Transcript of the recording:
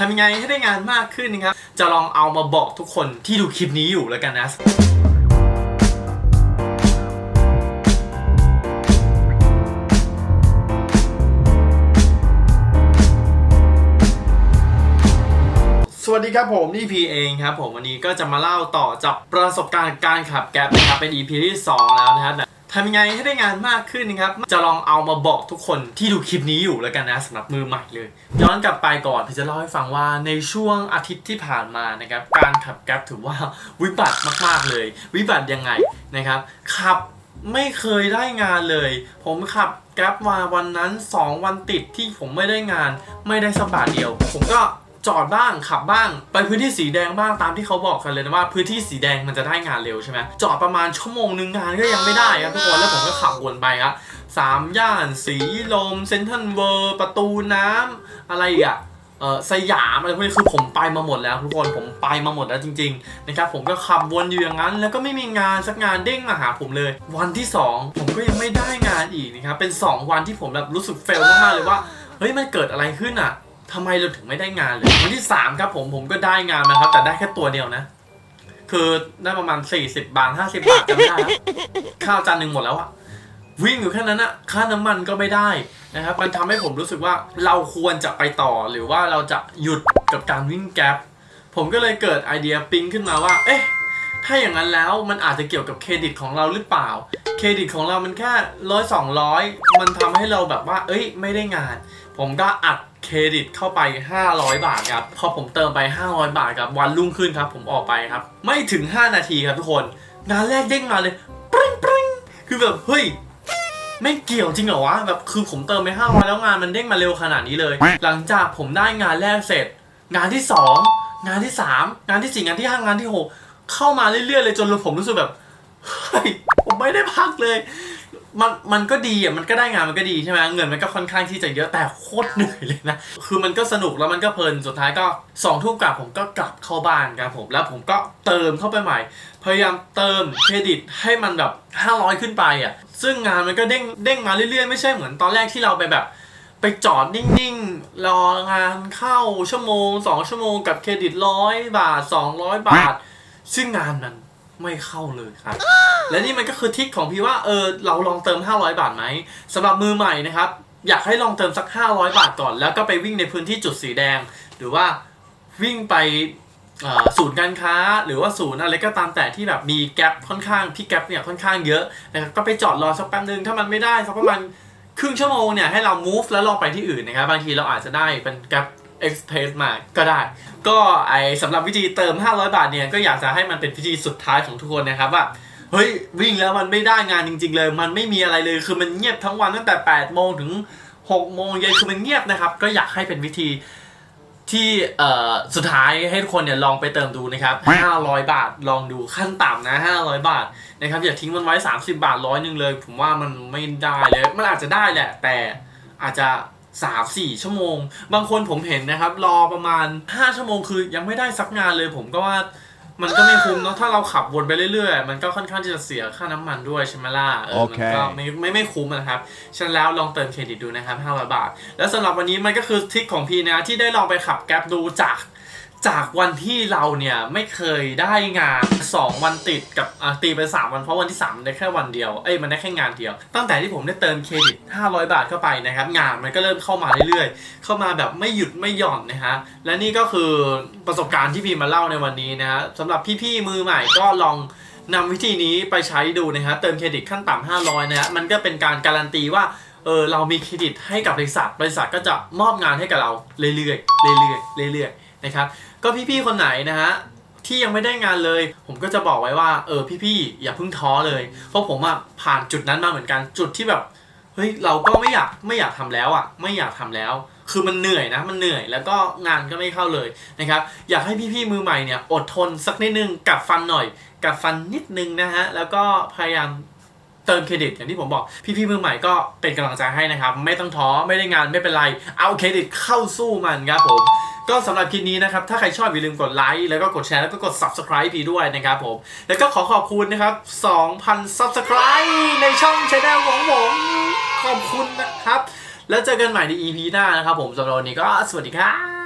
ทำยังไงให้ได้งานมากขึ้นนะครับ จะลองเอามาบอกทุกคนที่ดูคลิปนี้อยู่แล้วกันนะสวัสดีครับผมนี่พีเองครับผมวันนี้ก็จะมาเล่าต่อจากประสบการณ์การขับแก๊ปนะครับเป็น EP ที่ 2 แล้วนะครับ ทำยังไงให้ได้งานมากขึ้นนะครับ จะลองเอามาบอกทุกคนที่ดูคลิปนี้อยู่แล้วกันนะสำหรับมือใหม่เลย ย้อนกลับไปก่อนพี่จะเล่าให้ฟังว่าในช่วงอาทิตย์ที่ผ่านมานะครับ การขับแก๊ปถือว่าวิบัติมากๆเลย วิบัติยังไงนะครับขับไม่เคยได้งานเลย ผมขับแก๊ปมาวันนั้น 2 วันติดที่ผมไม่ได้งาน ไม่ได้สักบาทเดียว ผมก็ จอดบ้างขับบ้าง ไปพื้นที่สีแดงบ้างตามที่เขาบอกกันเลยนะว่าพื้นที่สีแดงมันจะได้งานเร็วใช่ไหมจอดประมาณชั่วโมงหนึ่งงานก็ยังไม่ได้ครับทุกคนแล้วผมก็ขับวนไปครับสามย่านสีลมเซนทรัลเวิร์ประตูน้ำอะไรอีกอะเออสยามอะไรพวกนี้คือผมไปมาหมดแล้วทุกคนผมไปมาหมดแล้วจริงๆนะครับผมก็ขับวนอยู่อย่างนั้น แล้วก็ไม่มีงานสักงานเด้งมาหาผมเลย วันที่สองผมก็ยังไม่ได้งานอีกนะครับเป็นสองวันที่ผมแบบรู้สึกเฟลมากๆเลยว่าเฮ้ยมันเกิดอะไรขึ้นอะ ทำไมเราถึงไม่ได้งานเลยวันที่ 3 ครับผมผมก็ได้งานมาครับ แต่ได้แค่ตัวเดียวนะ คือได้ประมาณ 40 บาท 50 บาทจำได้ข้าวจานหนึ่งหมดแล้วอะวิ่งอยู่แค่นั้นอะค่าน้ำมันก็ไม่ได้นะครับ มันทำให้ผมรู้สึกว่าเราควรจะไปต่อหรือว่าเราจะหยุดกับการวิ่งแก๊ปผมก็เลยเกิดไอเดียปิ๊งขึ้นมาว่า เอ๊ะ ถ้าอย่างนั้นแล้วมันอาจจะเกี่ยวกับเครดิตของเราหรือเปล่า เครดิตของเรามันแค่ร้อยสองร้อยมันทำให้เราแบบว่า เอ้ย ไม่ได้งาน ผมก็อัด เครดิตเข้าไป 500 บาทครับ พอผมเติมไป 500 บาทครับ วันรุ่งขึ้นครับ ผมออกไปครับ ไม่ถึง 5 นาทีครับทุกคน งานแรกเด้งมาเลยปริ้งปริ้งคือแบบ เฮ้ยไม่เกี่ยวจริงเหรอวะ แบบคือผมเติมไป 500 แล้วงานมันเด้งมาเร็วขนาดนี้เลย หลังจากผมได้งานแรกเสร็จ งานที่ 2 งานที่ 3 งานที่ 4 งานที่ 5 งานที่ 6 เข้ามาเรื่อยๆเลยจนผมรู้สึกแบบ เฮ้ย ผมไม่ได้พักเลย มันมันก็ดีอะมันก็ได้งานมันก็ดีใช่ไหมเงินมันก็ค่อนข้างที่จะเยอะแต่โคตรเหนื่อยเลยนะ คือมันก็สนุกแล้วมันก็เพลินสุดท้ายก็สองทุ่มกลับผมก็กลับเข้าบ้านครับผมแล้วผมก็เติมเข้าไปใหม่ พยายามเติมเครดิตให้มันแบบ 500 ขึ้นไปอะซึ่งงานมันก็เด้งเด้งมาเรื่อยๆ ไม่ใช่เหมือนตอนแรกที่เราไปแบบ ไปจอดนิ่งๆ รองานเข้าชั่วโมง 2 ชั่วโมงกับเครดิตร้อยบาท 200 บาท ซึ่งงานมันไม่เข้าเลยครับ และนี่มันก็คือทริคของพี่ว่าเออเราลองเติม 500 บาทไหมสำหรับมือใหม่นะครับ อยากให้ลองเติมสัก 500 บาทก่อน แล้วก็ไปวิ่งในพื้นที่จุดสีแดง หรือว่าวิ่งไปศูนย์การค้า หรือว่าศูนย์อะไรก็ตามแต่ที่แบบมีแกลบค่อนข้างพี่แกลบเนี่ยค่อนข้างเยอะนะครับก็ไปจอดรอสักแป๊บนึงถ้ามันไม่ได้สักประมาณครึ่งชั่วโมงเนี่ยให้เรา move แล้วลองไปที่อื่นนะครับบางทีเราอาจจะได้เป็นแกลบ Express มาก็ได้ ก็ไอสำหรับวิธีเติม 500 บาทเนี่ยก็อยากจะให้มันเป็นวิธีสุดท้ายของทุกคนนะครับว่า ฮ้ยวิ่งแล้วมันไม่ได้งานจริง ๆ เลย มันไม่มีอะไรเลยคือมันเงียบทั้งวันตั้งแต่8โมงถึง6โมงเย็นคือมันเงียบนะครับ ก็อยากให้เป็นวิธีที่สุดท้ายให้ทุกคนเนี่ยลองไปเติมดูนะครับ 500 บาทลองดูขั้นต่ำนะ 500 บาทนะครับอย่าทิ้งมันไว้ 30 บาทร้อยหนึ่งเลย ผมว่ามันไม่ได้เลย มันอาจจะได้แหละ แต่อาจจะสามสี่ชั่วโมง บางคนผมเห็นนะครับ รอประมาณ 5 ชั่วโมงคือยังไม่ได้สักงานเลยผมก็ว่า มันก็ไม่คุ้มเนาะถ้าเราขับวนไปเรื่อยๆ มันก็ค่อนข้างที่จะเสียค่าน้ำมันด้วยใช่ไหมล่ะเออมันก็โอเคไม่ไม่ไม่คุ้มนะครับฉะนันแล้วลองเติมเครดิตดูนะครับ500 บาท แล้วสำหรับวันนี้มันก็คือทริคของพี่นะที่ได้ลองไปขับแก๊ปดูจาก จากวันที่เราเนี่ยไม่เคยได้งาน 2 วันติดกับอะตีไป 3 วันเพราะวันที่3มันได้แค่วันเดียว เอ้ยมันได้แค่งานเดียว ตั้งแต่ที่ผมได้เติมเครดิต 500 บาทเข้าไปนะครับงานมันก็เริ่มเข้ามาเรื่อยๆ เข้ามาแบบไม่หยุดไม่หย่อนนะฮะและนี่ก็คือประสบการณ์ที่พี่มาเล่าในวันนี้นะฮะสำหรับพี่ๆมือใหม่ก็ลองนำวิธีนี้ไปใช้ดูนะฮะเติมเครดิตขั้นต่ำ500นะฮะมันก็เป็นการการันตีว่า เออเรามีเครดิตให้กับบริษัท บริษัทก็จะมอบงานให้กับเราเรื่อยๆเรื่อยๆเรื่อยๆนะครับก็พี่ๆคนไหนนะฮะที่ยังไม่ได้งานเลย ผมก็จะบอกไว้ว่าเออพี่ๆอย่าเพิ่งท้อเลย เพราะผมอะผ่านจุดนั้นมาเหมือนกันจุดที่แบบเฮ้ยเราก็ไม่อยากไม่อยากทำแล้วอะ ไม่อยากทำแล้ว คือมันเหนื่อยนะมันเหนื่อยแล้วก็งานก็ไม่เข้าเลยนะครับอยากให้พี่ๆมือใหม่เนี่ยอดทนสักนิดนึงกัดฟันหน่อยกัดฟันนิดนึงนะฮะแล้วก็พยายาม เติมเครดิตอย่างที่ผมบอกพี่ๆมือใหม่ก็เป็นกำลังใจให้นะครับ ไม่ต้องท้อไม่ได้งานไม่เป็นไร เอาเครดิตเข้าสู้มันครับผมก็สำหรับคลิปนี้นะครับ ถ้าใครชอบอย่าลืมกดไลค์แล้วก็กดแชร์แล้วก็กด subscribe พีด้วยนะครับผม แล้วก็ขอขอบคุณนะครับ 2,000 subscribe ในช่องช anel ของผม ขอบคุณนะครับ แล้วเจอกันใหม่ใน EP หน้านะครับผมสำหรับวันนี้ก็สวัสดีครับ